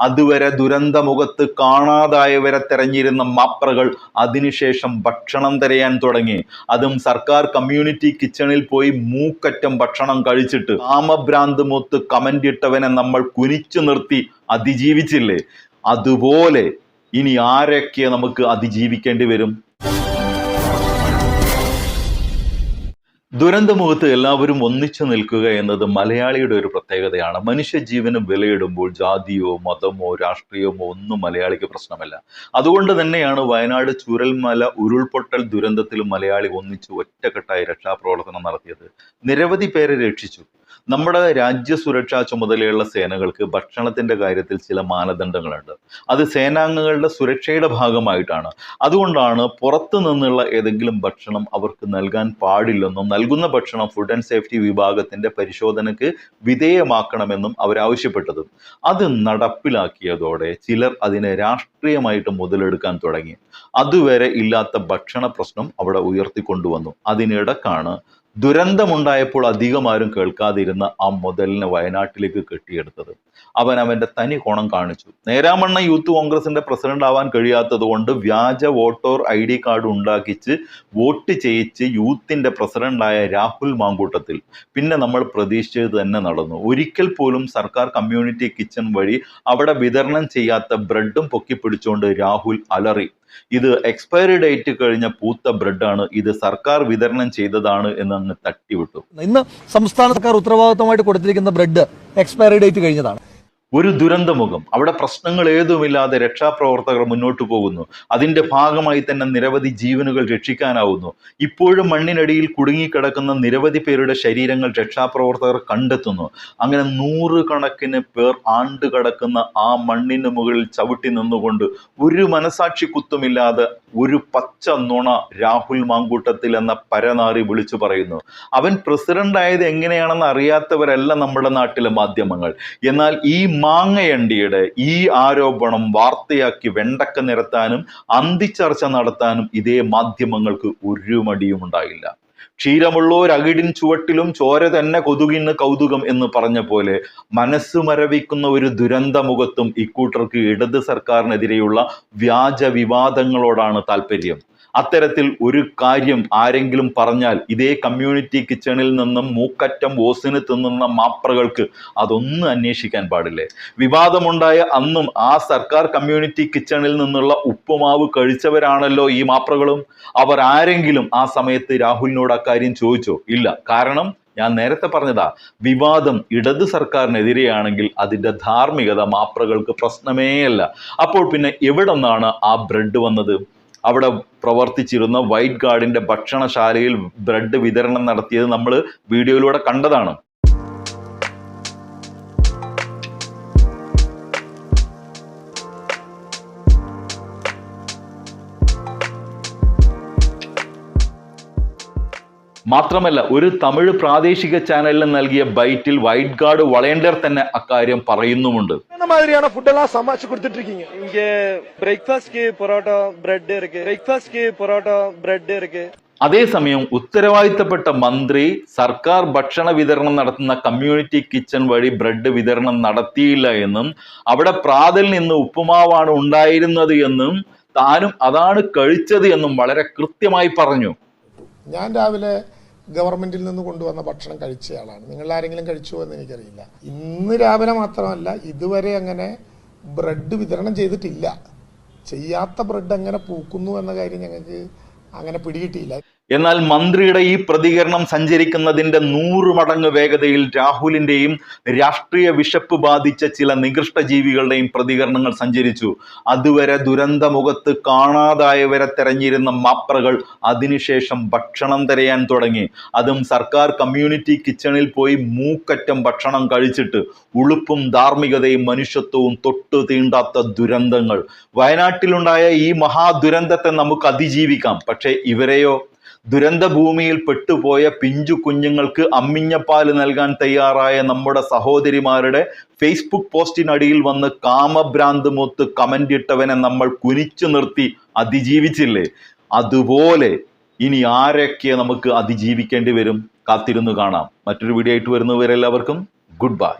അതുവരെ ദുരന്തമുഖത്ത് കാണാതായവരെ തെരഞ്ഞിരുന്ന മാപ്രകൾ അതിനുശേഷം ഭക്ഷണം തരയാൻ തുടങ്ങി. അതും സർക്കാർ കമ്മ്യൂണിറ്റി കിച്ചണിൽ പോയി മൂക്കറ്റം ഭക്ഷണം കഴിച്ചിട്ട് കാമഭ്രാന്ത് മൂത്ത് കമന്റ് ഇട്ടവനെ നമ്മൾ കുനിച്ചു നിർത്തി അതിജീവിച്ചില്ലേ? അതുപോലെ ഇനി ആരൊക്കെ നമുക്ക് അതിജീവിക്കേണ്ടി വരും? ദുരന്തമുഖത്ത് എല്ലാവരും ഒന്നിച്ചു നിൽക്കുക എന്നത് മലയാളിയുടെ ഒരു പ്രത്യേകതയാണ്. മനുഷ്യജീവന് വിലയിടുമ്പോൾ ജാതിയോ മതമോ രാഷ്ട്രീയമോ ഒന്നും മലയാളിക്ക് പ്രശ്നമല്ല. അതുകൊണ്ട് തന്നെയാണ് വയനാട് ചുരൽമല ഉരുൾപൊട്ടൽ ദുരന്തത്തിൽ മലയാളി ഒന്നിച്ച് ഒറ്റക്കെട്ടായി രക്ഷാപ്രവർത്തനം നടത്തിയത്. നിരവധി പേരെ രക്ഷിച്ചു. നമ്മുടെ രാജ്യസുരക്ഷാ ചുമതലയുള്ള സേനകൾക്ക് ഭക്ഷണത്തിന്റെ കാര്യത്തിൽ ചില മാനദണ്ഡങ്ങളുണ്ട്. അത് സേനാംഗങ്ങളുടെ സുരക്ഷയുടെ ഭാഗമായിട്ടാണ്. അതുകൊണ്ടാണ് പുറത്തു നിന്നുള്ള ഏതെങ്കിലും ഭക്ഷണം അവർക്ക് നൽകാൻ പാടില്ലെന്നും നൽകുന്ന ഭക്ഷണം ഫുഡ് ആൻഡ് സേഫ്റ്റി വിഭാഗത്തിന്റെ പരിശോധനയ്ക്ക് വിധേയമാക്കണമെന്നും അവരാവശ്യപ്പെട്ടതും. അത് നടപ്പിലാക്കിയതോടെ ചിലർ അതിനെ രാഷ്ട്രീയമായിട്ട് മുതലെടുക്കാൻ തുടങ്ങി. അതുവരെ ഇല്ലാത്ത ഭക്ഷണ പ്രശ്നം അവിടെ ഉയർത്തിക്കൊണ്ടുവന്നു. അതിനിടക്കാണ് ദുരന്തമുണ്ടായപ്പോൾ അധികം ആരും കേൾക്കാതിരുന്ന ആ മുതലിനെ വയനാട്ടിലേക്ക് കെട്ടിയെടുത്തത്. അവൻ അവന്റെ തനി കോണം കാണിച്ചു. നേരാമണ്ണ യൂത്ത് കോൺഗ്രസിന്റെ പ്രസിഡന്റ് ആവാൻ കഴിയാത്തത് കൊണ്ട് വ്യാജ വോട്ടോർ ഐ ഡി കാർഡ് ഉണ്ടാക്കിച്ച് വോട്ട് ചെയ്യിച്ച് യൂത്തിന്റെ പ്രസിഡന്റായ രാഹുൽ മാങ്കൂട്ടത്തിൽ. പിന്നെ നമ്മൾ പ്രതീക്ഷിച്ചത് തന്നെ നടന്നു. ഒരിക്കൽ പോലും സർക്കാർ കമ്മ്യൂണിറ്റി കിച്ചൺ വഴി അവിടെ വിതരണം ചെയ്യാത്ത ബ്രെഡും പൊക്കിപ്പിടിച്ചുകൊണ്ട് രാഹുൽ അലറി. ഇത് എക്സ്പയറി ഡേറ്റ് കഴിഞ്ഞ പൂത്ത ബ്രെഡാണ്. ഇത് സർക്കാർ വിതരണം ചെയ്തതാണ് എന്ന് അങ്ങ് തട്ടിവിട്ടു. ഇന്ന് സംസ്ഥാന സർക്കാർ ഉത്തരവാദിത്തമായിട്ട് കൊടുത്തിരിക്കുന്ന ബ്രെഡ് എക്സ്പയറി ഡേറ്റ് കഴിഞ്ഞതാണ്. ഒരു ദുരന്തമുഖം. അവിടെ പ്രശ്നങ്ങൾ ഏതുമില്ലാതെ രക്ഷാപ്രവർത്തകർ മുന്നോട്ട് പോകുന്നു. അതിന്റെ ഭാഗമായി തന്നെ നിരവധി ജീവനുകൾ രക്ഷിക്കാനാവുന്നു. ഇപ്പോഴും മണ്ണിനടിയിൽ കുടുങ്ങിക്കിടക്കുന്ന നിരവധി പേരുടെ ശരീരങ്ങൾ രക്ഷാപ്രവർത്തകർ കണ്ടെത്തുന്നു. അങ്ങനെ നൂറുകണക്കിന് പേർ ആണ്ട് കിടക്കുന്ന ആ മണ്ണിന് മുകളിൽ ചവിട്ടി നിന്നുകൊണ്ട് ഒരു മനസാക്ഷി കുത്തുമില്ലാതെ ഒരു പച്ച നുണ രാഹുൽ മാങ്കൂട്ടത്തിൽ എന്ന പരനാറി വിളിച്ചു പറയുന്നു. അവൻ പ്രസിഡന്റ് ആയത് എങ്ങനെയാണെന്ന് അറിയാത്തവരല്ല നമ്മുടെ നാട്ടിലെ മാധ്യമങ്ങൾ. എന്നാൽ ഈ മാങ്ങയണ്ടിയുടെ ഈ ആരോപണം വാർത്തയാക്കി വെണ്ടക്ക നിരത്താനും അന്തിച്ചർച്ച നടത്താനും ഇതേ മാധ്യമങ്ങൾക്ക് ഒരു മടിയും ഉണ്ടായില്ല ക്ഷീരമുള്ളോർ അകിടിൻ ചുവട്ടിലും ചോര തന്നെ കൊതുകിന് കൗതുകം എന്ന് പറഞ്ഞ പോലെ മനസ്സ് മരവിക്കുന്ന ഒരു ദുരന്ത മുഖത്തും ഇക്കൂട്ടർക്ക് ഇടത് സർക്കാരിനെതിരെയുള്ള വ്യാജ വിവാദങ്ങളോടാണ് താല്പര്യം. അത്തരത്തിൽ ഒരു കാര്യം ആരെങ്കിലും പറഞ്ഞാൽ ഇതേ കമ്മ്യൂണിറ്റി കിച്ചണിൽ നിന്നും മൂക്കറ്റം ഓസിന് തിന്നുന്ന മാപ്രകൾക്ക് അതൊന്നും അന്വേഷിക്കാൻ പാടില്ലേ? വിവാദമുണ്ടായ അന്നും ആ സർക്കാർ കമ്മ്യൂണിറ്റി കിച്ചണിൽ നിന്നുള്ള ഉപ്പുമാവ് കഴിച്ചവരാണല്ലോ ഈ മാപ്രകളും. അവർ ആരെങ്കിലും ആ സമയത്ത് രാഹുലിനോട് അക്കാര്യം ചോദിച്ചോ? ഇല്ല. കാരണം ഞാൻ നേരത്തെ പറഞ്ഞതാ വിവാദം ഇടത് സർക്കാരിനെതിരെയാണെങ്കിൽ അതിന്റെ ധാർമ്മികത മാപ്രകൾക്ക് പ്രശ്നമേയല്ല. അപ്പോൾ പിന്നെ എവിടെ നിന്നാണ് ആ ബ്രെഡ് വന്നത്? അവിടെ പ്രവർത്തിച്ചിരുന്ന വൈറ്റ് ഗാർഡിന്റെ ഭക്ഷണശാലയിൽ ബ്രെഡ് വിതരണം നടത്തിയത് നമ്മൾ വീഡിയോയിലൂടെ കണ്ടതാണ്. മാത്രമല്ല ഒരു തമിഴ് പ്രാദേശിക ചാനലിന് നൽകിയ ബൈറ്റിൽ വൈറ്റ് ഗാർഡ് വളയണ്ടർ തന്നെ അക്കാര്യം പറയുന്നുമുണ്ട്. ബ്രേക്ക്ഫാസ്റ്റ് പൊറോട്ട ബ്രേക്ക്ഫാസ്റ്റ് പൊറോട്ട അതേസമയം ഉത്തരവാദിത്തപ്പെട്ട മന്ത്രി സർക്കാർ ഭക്ഷണ വിതരണം നടത്തുന്ന കമ്മ്യൂണിറ്റി കിച്ചൺ വഴി ബ്രെഡ് വിതരണം നടത്തിയില്ല എന്നും അവിടെ പ്രാതിൽ നിന്ന് ഉപ്പുമാവാണ് ഉണ്ടായിരുന്നത് എന്നും താനും അതാണ് കഴിച്ചത് എന്നും വളരെ കൃത്യമായി പറഞ്ഞു. ഞാൻ രാവിലെ ഗവൺമെന്റിൽ നിന്ന് കൊണ്ടുവന്ന ഭക്ഷണം കഴിച്ചയാളാണ്. നിങ്ങൾ ആരെങ്കിലും കഴിച്ചോ എന്ന് എനിക്കറിയില്ല. ഇന്ന് രാവിലെ മാത്രമല്ല ഇതുവരെ അങ്ങനെ ബ്രെഡ് വിതരണം ചെയ്തിട്ടില്ല. ചെയ്യാത്ത ബ്രെഡ് അങ്ങനെ പൂക്കുന്നു എന്ന കാര്യം ഞങ്ങൾക്ക് അങ്ങനെ പിടികിട്ടിയില്ല. എന്നാൽ മന്ത്രിയുടെ ഈ പ്രതികരണം സഞ്ചരിക്കുന്നതിന്റെ നൂറ് മടങ്ങ് വേഗതയിൽ രാഹുലിന്റെയും രാഷ്ട്രീയ വിശപ്പ് ബാധിച്ച ചില നികൃഷ്ട ജീവികളുടെയും പ്രതികരണങ്ങൾ സഞ്ചരിച്ചു. അതുവരെ ദുരന്തമുഖത്ത് കാണാതായവരെ തെരഞ്ഞിരുന്ന മാപ്രകൾ അതിനുശേഷം ഭക്ഷണം തിരയാൻ തുടങ്ങി. അതും സർക്കാർ കമ്മ്യൂണിറ്റി കിച്ചണിൽ പോയി മൂക്കറ്റം ഭക്ഷണം കഴിച്ചിട്ട് ഉളുപ്പും ധാർമ്മികതയും മനുഷ്യത്വവും തൊട്ടു തീണ്ടാത്ത ദുരന്തങ്ങൾ. വയനാട്ടിലുണ്ടായ ഈ മഹാദുരന്തത്തെ നമുക്ക് അതിജീവിക്കാം. പക്ഷേ ഇവരെയോ ദുരന്ത ഭൂമിയിൽ പെട്ടുപോയ പിഞ്ചു കുഞ്ഞുങ്ങൾക്ക് അമ്മിഞ്ഞപ്പാൽ നൽകാൻ തയ്യാറായ നമ്മുടെ സഹോദരിമാരുടെ ഫേസ്ബുക്ക് പോസ്റ്റിനടിയിൽ വന്ന് കാമഭ്രാന്ത് മൂത്ത് കമന്റ് ഇട്ടവനെ നമ്മൾ കുനിച്ചു നിർത്തി അതിജീവിച്ചില്ലേ? അതുപോലെ ഇനി ആരൊക്കെ നമുക്ക് അതിജീവിക്കേണ്ടി വരും? കാത്തിരുന്നു കാണാം. മറ്റൊരു വീഡിയോ ആയിട്ട് വരുന്നവരെല്ലാവർക്കും ഗുഡ് ബൈ.